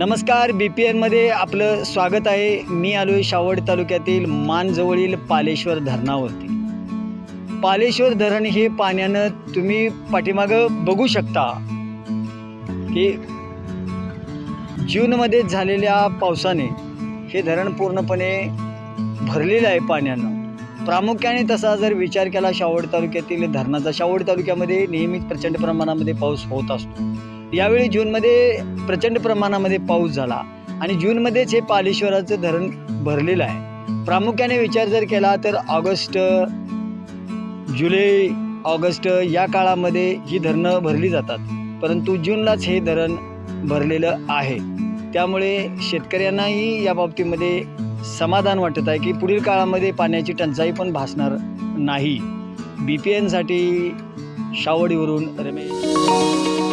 नमस्कार बी पी एनमध्ये आपलं स्वागत आहे. मी आलो आहे शावड तालुक्यातील मानजवळील पालेश्वर धरणावरती. पालेश्वर धरण हे पाण्यानं तुम्ही पाठीमागं बघू शकता की जूनमध्ये झालेल्या पावसाने हे धरण पूर्णपणे भरलेलं आहे पाण्यानं. प्रामुख्याने तसा जर विचार केला शावड तालुक्यातील धरणाचा शावड तालुक्यामध्ये नेहमीच प्रचंड प्रमाणामध्ये पाऊस होत असतो. यावेळी जूनमध्ये प्रचंड प्रमाणामध्ये पाऊस झाला आणि जूनमध्येच हे पालेश्वराचं धरण भरलेलं आहे. प्रामुख्याने विचार जर केला तर ऑगस्ट जुलै ऑगस्ट या काळामध्ये ही धरणं भरली जातात. परंतु जूनलाच हे धरण भरलेलं आहे. त्यामुळे शेतकऱ्यांनाही या बाबतीमध्ये समाधान वाटत आहे की पुढील काळामध्ये पाण्याची टंचाई पण भासणार नाही. बी पी एनसाठी शावडीवरून रमेश.